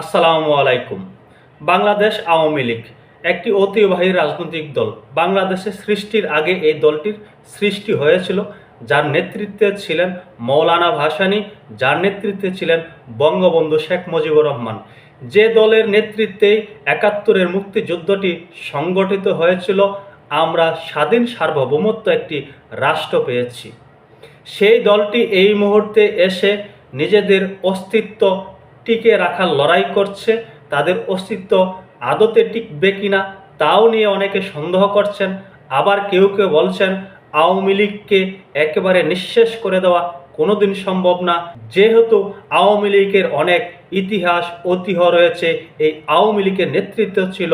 আসসালামু আলাইকুম। বাংলাদেশ আওয়ামী লীগ, একটি ঐতিহ্যবাহী রাজনৈতিক দল, বাংলাদেশে সৃষ্টির আগে এই দলটির সৃষ্টি হয়েছিল, যার নেতৃত্বে ছিলেন মৌলানা ভাসানী, যার নেতৃত্বে ছিলেন বঙ্গবন্ধু শেখ মুজিবুর রহমান। যে দলের নেতৃত্বে একাত্তরের মুক্তিযুদ্ধটি সংগঠিত হয়েছিল, আমরা স্বাধীন সার্বভৌমত্ব একটি রাষ্ট্র পেয়েছি। সেই দলটি এই মুহূর্তে এসে নিজেদের অস্তিত্ব টিকে রাখার লড়াই করছে, তাদের অস্তিত্ব আদতে টিকবে কিনা তাও নিয়ে অনেকে সন্দেহ করছেন। আবার কেউ কেউ বলছেন, আওয়ামী লীগকে একেবারে নিঃশেষ করে দেওয়া কোনোদিন সম্ভব না। যেহেতু আওয়ামী লীগের অনেক ইতিহাস ঐতিহ্য রয়েছে, এই আওয়ামী লীগের নেতৃত্ব ছিল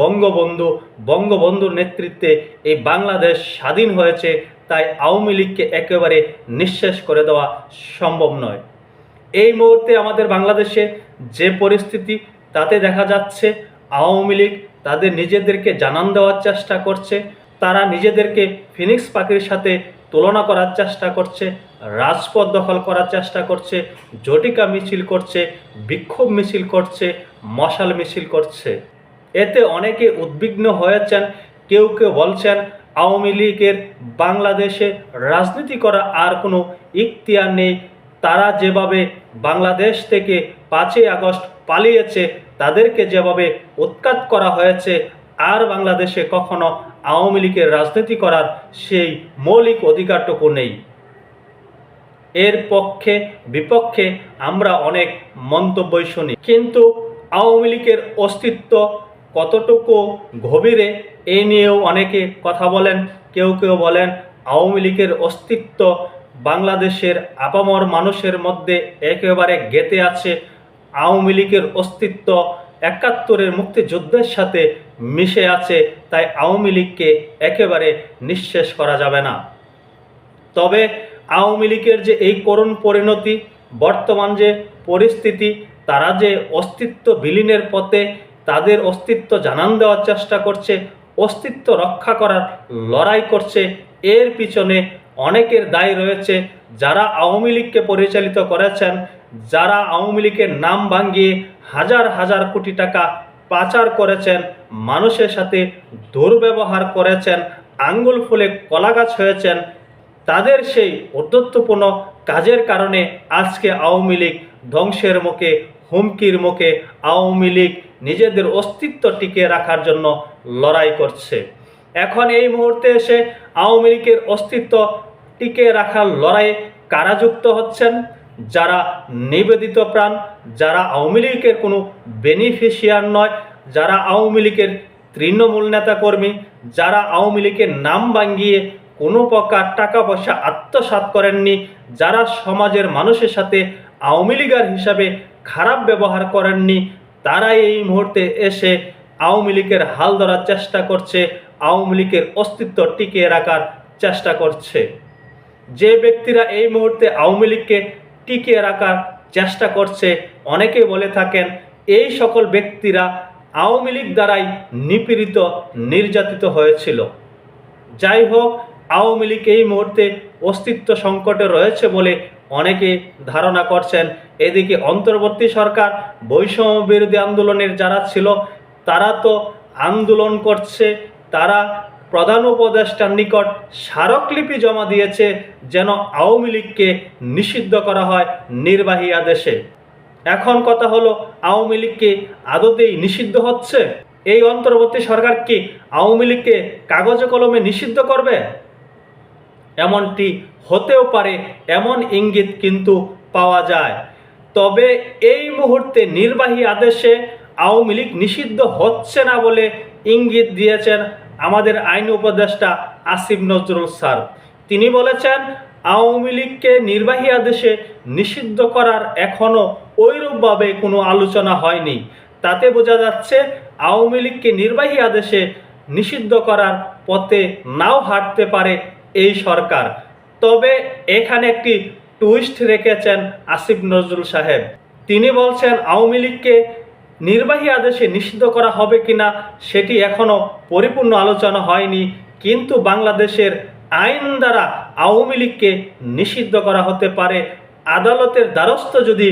বঙ্গবন্ধু। বঙ্গবন্ধুর নেতৃত্বে এই বাংলাদেশ স্বাধীন হয়েছে, তাই আওয়ামী লীগকে একেবারে নিঃশেষ করে দেওয়া সম্ভব নয়। এই মুহূর্তে আমাদের বাংলাদেশে যে পরিস্থিতি, তাতে দেখা যাচ্ছে আওয়ামী লীগ তাদের নিজেদেরকে জানান দেওয়ার চেষ্টা করছে, তারা নিজেদেরকে ফিনিক্স পাখির সাথে তুলনা করার চেষ্টা করছে, রাজপথ দখল করার চেষ্টা করছে, জটিকা মিছিল করছে, বিক্ষোভ মিছিল করছে, মশাল মিছিল করছে। এতে অনেকে উদ্বিগ্ন হয়েছেন, কেউ কেউ বলছেন আওয়ামী লীগের বাংলাদেশে রাজনীতি করা আর কোনো ইখতিয়ার নেই তারা যেভাবে বাংলাদেশ থেকে পাঁচই আগস্ট পালিয়েছে, তাদেরকে যেভাবে উৎখাত করা হয়েছে, আর বাংলাদেশে কখনো আওয়ামী লীগের রাজনীতি করার সেই মৌলিক অধিকারটুকু নেই। এর পক্ষে, বিপক্ষে আমরা অনেক মন্তব্যই শুনি। কিন্তু আওয়ামী লীগের অস্তিত্ব কতটুকু গভীরে এই নিয়েও অনেকে কথা বলেন, কেউ কেউ বলেন, আওয়ামী লীগের অস্তিত্ব বাংলাদেশের আপামর মানুষের মধ্যে একেবারে গেতে আছে আওয়ামী লীগের অস্তিত্ব। একাত্তরের মুক্তিযুদ্ধের সাথে মিশে আছে, তাই আওয়ামী লীগকে একেবারে নিঃশেষ করা যাবে না। তবে আওয়ামী লীগের যে এই করুণ পরিণতি, বর্তমান যে পরিস্থিতি, তারা যে অস্তিত্ব বিলীনের পথে তাদের অস্তিত্ব জানান দেওয়ার চেষ্টা করছে, অস্তিত্ব রক্ষা করার লড়াই করছে, এর পিছনে অনেকের দায় রয়েছে যারা আওয়ামী লীগকে পরিচালিত করেছেন, যারা আওয়ামী লীগের নাম ভাঙ্গিয়ে হাজার হাজার কোটি টাকা পাচার করেছেন, মানুষের সাথে দুর্ব্যবহার করেছেন, আঙ্গুল ফুলে কলাগাছ হয়েছেন, তাদের সেই অধ্যত্বপূর্ণ কাজের কারণে আজকে আওয়ামী লীগ ধ্বংসের মুখে, হুমকির মুখে আওয়ামী লীগ নিজেদের অস্তিত্ব টিকিয়ে রাখার জন্য লড়াই করছে। এখন এই মুহূর্তে এসে আওয়ামী লীগের অস্তিত্ব টিকে রাখার লড়াইয়ে কারা যুক্ত হচ্ছেন? যারা নিবেদিত প্রাণ, যারা আওয়ামী লীগের কোনো বেনিফিশিয়ার নয়, যারা আওয়ামী লীগের তৃণমূল নেতাকর্মী, যারা আওয়ামী লীগের নাম ভাঙ্গিয়ে কোনো প্রকার টাকা পয়সা আত্মসাৎ করেননি, যারা সমাজের মানুষের সাথে আওয়ামী লীগার হিসাবে খারাপ ব্যবহার করেননি, তারাই এই মুহূর্তে এসে আওয়ামী লীগের হাল ধরার চেষ্টা করছে আওয়ামী লীগের অস্তিত্ব টিকিয়ে রাখার চেষ্টা করছে। যে ব্যক্তিরা এই মুহূর্তে আওয়ামী লীগকে টিকিয়ে রাখার চেষ্টা করছে অনেকে বলে থাকেন এই সকল ব্যক্তিরা আওয়ামী লীগ দ্বারাই নিপীড়িত, নির্যাতিত হয়েছিল। যাই হোক, আওয়ামী লীগ এই মুহূর্তে অস্তিত্ব সংকটে রয়েছে বলে অনেকে ধারণা করছেন। এদিকে অন্তর্বর্তী সরকার বৈষম্য বিরোধী আন্দোলনের যারা ছিল, তারা তো আন্দোলন করছে তারা প্রধান উপদেষ্টার নিকট স্মারকলিপি জমা দিয়েছে যেন আওয়ামী লীগকে নিষিদ্ধ করা হয় নির্বাহী আদেশে। এখন কথা হলো, আওয়ামী লীগকে আদতেই নিষিদ্ধ হচ্ছে? এই অন্তর্বর্তী সরকার কি আওয়ামী লীগকে কাগজে কলমে নিষিদ্ধ করবে? এমনটি হতেও পারে, এমন ইঙ্গিত কিন্তু পাওয়া যায়। তবে এই মুহূর্তে নির্বাহী আদেশে আওয়ামী লীগ নিষিদ্ধ হচ্ছে না বলে ইঙ্গিত দিয়েছেন আমাদের আইন উপদেষ্টা আসিফ নজরুল স্যার। তিনি বলেছেন, আওয়ামী লীগকে নির্বাহী আদেশে নিষিদ্ধ করার এখনও ওইরূপভাবে কোনো আলোচনা হয়নি। তাতে বোঝা যাচ্ছে, আওয়ামী লীগকে নির্বাহী আদেশে নিষিদ্ধ করার পথে নাও হাঁটতে পারে এই সরকার। তবে এখানে একটি টুইস্ট রেখেছেন আসিফ নজরুল সাহেব। তিনি বলছেন, আওয়ামী লীগকে নির্বাহী আদেশে নিষিদ্ধ করা হবে কিনা সেটি এখনও পরিপূর্ণ আলোচনা হয়নি, কিন্তু বাংলাদেশের আইন দ্বারা আওয়ামী লীগকে নিষিদ্ধ করা হতে পারে। আদালতের দ্বারস্থ যদি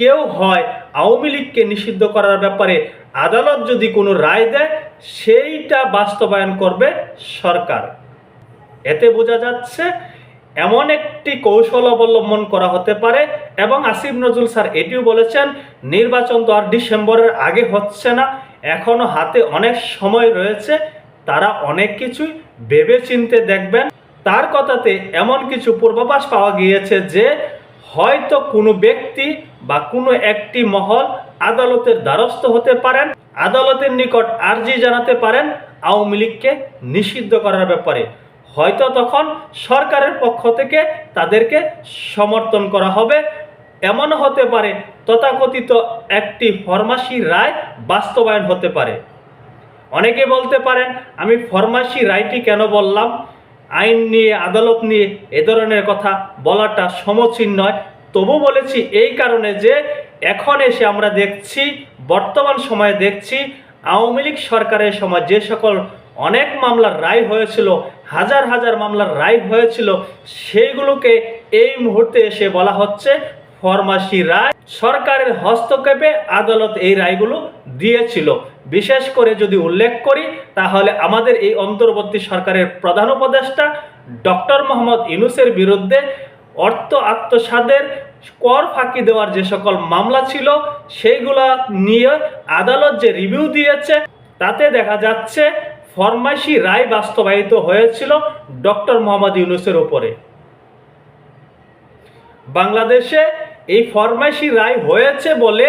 কেউ হয়, আওয়ামী লীগকে নিষিদ্ধ করার ব্যাপারে আদালত যদি কোনো রায় দেয়, সেইটা বাস্তবায়ন করবে সরকার। এতে বোঝা যাচ্ছে এমন একটি কৌশল অবলম্বন করা হতে পারে এবং আসিফ নজরুল স্যার এটিও বলেছেন, নির্বাচন তো আর ডিসেম্বরের আগে হচ্ছে না, এখনও হাতে অনেক সময় রয়েছে, তারা অনেক কিছুই ভেবে চিনতে দেখবেন। তার কথাতে এমন কিছু পূর্বাভাস পাওয়া গিয়েছে যে, হয়তো কোনো ব্যক্তি বা কোনো একটি মহল আদালতের দ্বারস্থ হতে পারেন, আদালতের নিকট আর্জি জানাতে পারেন, আওয়ামী লীগকে নিষিদ্ধ করার ব্যাপারে। হয়তো তখন সরকারের পক্ষ থেকে তাদেরকে সমর্থন করা হবে। এমন হতে পারে, তথাকথিত একটি ফরমাসি রায় বাস্তবায়ন হতে পারে। অনেকে বলতে পারেন, আমি ফরমাসি রায়টি কেন বললাম? আইন নিয়ে, আদালত নিয়ে এ ধরনের কথা বলাটা সমচীন নয়। তবু বলেছি এই কারণে যে এখন এসে আমরা দেখছি, বর্তমান সময়ে দেখছি, আওয়ামী লীগ সরকারের সময় যে সকল অনেক মামলার রায় হয়েছিল হাজার হাজার মামলার রায় হয়েছিল, সেইগুলোকে এই মুহূর্তে এসে বলা হচ্ছে ফরমাসি রায়। সরকারের হস্তক্ষেপে আদালত এই রায়গুলো দিয়েছিল। বিশেষ করে যদি উল্লেখ করি, তাহলে আমাদের এই অন্তর্বর্তী সরকারের প্রধান উপদেষ্টা ডক্টর মোহাম্মদ ইউনুসের বিরুদ্ধে অর্থ আত্মসাদের কর ফাঁকি দেওয়ার যে সকল মামলা ছিল, সেইগুলা নিয়ে আদালত যে রিভিউ দিয়েছে, তাতে দেখা যাচ্ছে ফরমাসি রায় বাস্তবায়িত হয়েছিল ডক্টর মোহাম্মদ ইউনুসের ওপরে বাংলাদেশে এই ফরমাইশি রায় হয়েছে বলে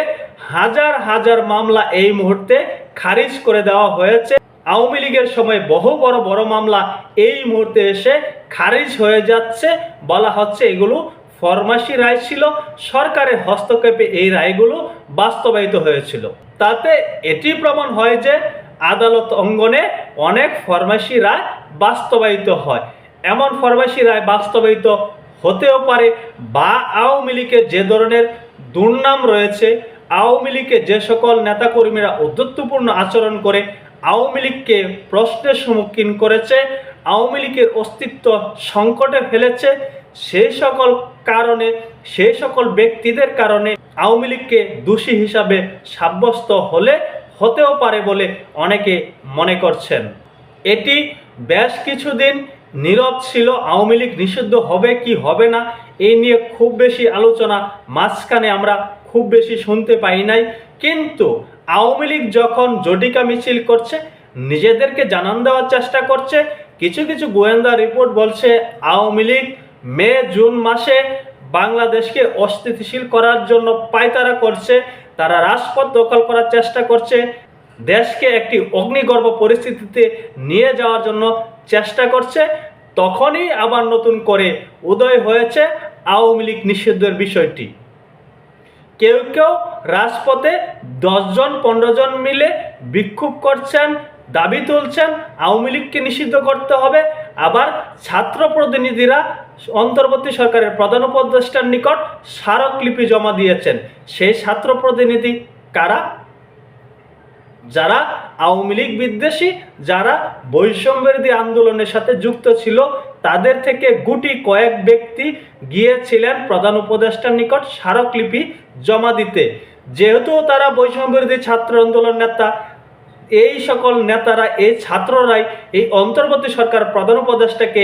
হাজার হাজার মামলা এই মুহূর্তে খারিজ করে দেওয়া হয়েছে। আওয়ামী লীগের সময় বহু বড় বড় মামলা এই মুহূর্তে এসে খারিজ হয়ে যাচ্ছে বলা হচ্ছে এগুলো ফরমাসি রায় ছিল, সরকারের হস্তক্ষেপে এই রায়গুলো বাস্তবায়িত হয়েছিল। তাতে এটি প্রমাণ হয় যে আদালত অঙ্গনে অনেক ফরমাসি রায় বাস্তবায়িত হয়। এমন ফরমাসি রায় বাস্তবায়িত হতেও পারে বা আওয়ামী লীগের যে ধরনের দুর্নাম রয়েছে, আওয়ামী লীগে যে সকল নেতাকর্মীরা উদ্ধত্তপূর্ণ আচরণ করে, আওয়ামী লীগকে প্রশ্নের সম্মুখীন করেছে, আওয়ামী লীগের অস্তিত্ব সংকটে ফেলেছে সেই সকল কারণে সেই সকল ব্যক্তিদের কারণে আওয়ামী লীগকে দোষী হিসাবে সাব্যস্ত হলে হতেও পারে বলে অনেকে মনে করছেন। এটি বেশ কিছুদিন নীরব ছিল, আওয়ামী লীগ নিষিদ্ধ হবে কি হবে না এই নিয়ে খুব বেশি আলোচনা, মাঝখানে আমরা খুব বেশি শুনতে পাই নাই। কিন্তু আওয়ামী লীগ যখন জটিকা মিছিল করছে, নিজেদেরকে জানান দেওয়ার চেষ্টা করছে, কিছু কিছু গোয়েন্দা রিপোর্ট বলছে আওয়ামী লীগ মে, জুন মাসে বাংলাদেশকে অস্থিতিশীল করার জন্য পায়তারা করছে। তারা রাজপথ দখল করার চেষ্টা করছে। দেশকে একটি অগ্নিগর্ভ পরিস্থিতিতে নিয়ে যাওয়ার জন্য চেষ্টা করছে। তখনই আবার নতুন করে উদয় হয়েছে আওয়ামী লীগ নিষিদ্ধের বিষয়টি। কেউ কেউ রাজপথে দশজন পনেরো জন মিলে বিক্ষোভ করছেন, দাবি তুলছেন, আওয়ামী লীগকে নিষিদ্ধ করতে হবে। আবার ছাত্র প্রতিনিধিরা অন্তর্বর্তী সরকারের প্রধান উপদেষ্টার নিকট স্মারকলিপি জমা দিয়েছেন। সেই ছাত্র প্রতিনিধি কারা? যারা আওয়ামী লীগ বিদ্বেষী, যারা বৈষম্যবিরোধী আন্দোলনের সাথে যুক্ত ছিল, তাদের থেকে গুটি কয়েক ব্যক্তি গিয়েছিলেন প্রধান উপদেষ্টার নিকট স্মারকলিপি জমা দিতে। যেহেতু তারা বৈষম্যবিরোধী ছাত্র আন্দোলন নেতা এই সকল নেতারা, এই ছাত্ররাই এই অন্তর্বর্তী সরকার প্রধান উপদেষ্টাকে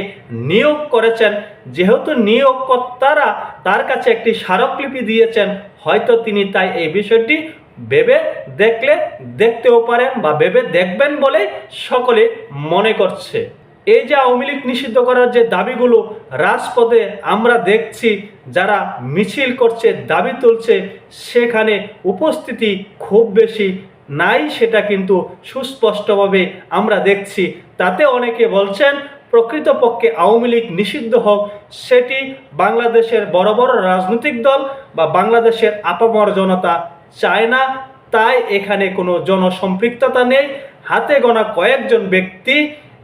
নিয়োগ করেছেন। যেহেতু নিয়োগকর্তারা তার কাছে একটি স্মারকলিপি দিয়েছেন, হয়তো তিনি তাই এই বিষয়টি ভেবে দেখলে দেখতেও পারেন বা ভেবে দেখবেন বলে সকলে মনে করছে। এই যে আওয়ামী লীগ নিষিদ্ধ করার যে দাবিগুলো রাজপথে আমরা দেখছি, যারা মিছিল করছে, দাবি তুলছে, সেখানে উপস্থিতি খুব বেশি নাই সেটা কিন্তু সুস্পষ্টভাবে আমরা দেখছি। তাতে অনেকে বলছেন, প্রকৃতপক্ষে আওয়ামী লীগ নিষিদ্ধ হোক, সেটি বাংলাদেশের বড় বড় রাজনৈতিক দল বা বাংলাদেশের আপামর জনতা চায় না। তাই এখানে কোনো জনসম্পৃক্ততা নেই। হাতে গোনা কয়েকজন ব্যক্তি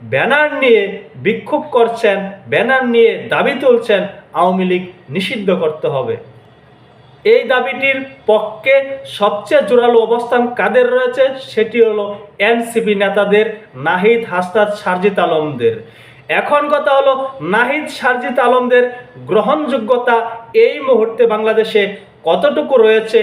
ব্যানার নিয়ে বিক্ষোভ করছেন, ব্যানার নিয়ে দাবি তুলছেন, আওয়ামী লীগ নিষিদ্ধ করতে হবে। এই দাবিটির পক্ষে সবচেয়ে জোরালো অবস্থান কাদের রয়েছে সেটি হলো এনসিপি নেতাদের নাহিদ হাসনাত সারজিত আলমদের। এখন কথা হলো নাহিদ সারজিত আলমদের গ্রহণযোগ্যতা এই মুহূর্তে বাংলাদেশে কতটুকু রয়েছে,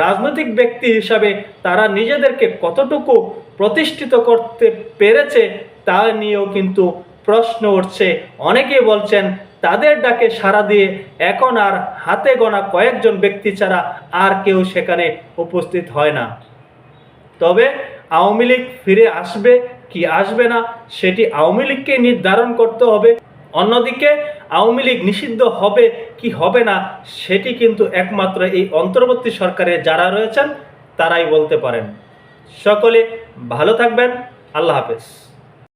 রাজনৈতিক ব্যক্তি হিসাবে তারা নিজেদেরকে কতটুকু প্রতিষ্ঠিত করতে পেরেছে তা নিয়েও কিন্তু প্রশ্ন উঠছে। অনেকেই বলছেন তাদের ডাকে সাড়া দিয়ে এখন আর হাতে গোনা কয়েকজন ব্যক্তি ছাড়া আর কেউ সেখানে উপস্থিত হয় না। তবে আওয়ামী লীগ ফিরে আসবে কি আসবে না সেটি আওয়ামী লীগকে নির্ধারণ করতে হবে। অন্যদিকে আওয়ামী লীগ নিষিদ্ধ হবে কি হবে না সেটি কিন্তু একমাত্র এই অন্তর্বর্তী সরকারে যারা রয়েছেন তারাই বলতে পারেন। সকলে ভালো থাকবেন। আল্লাহ হাফেজ।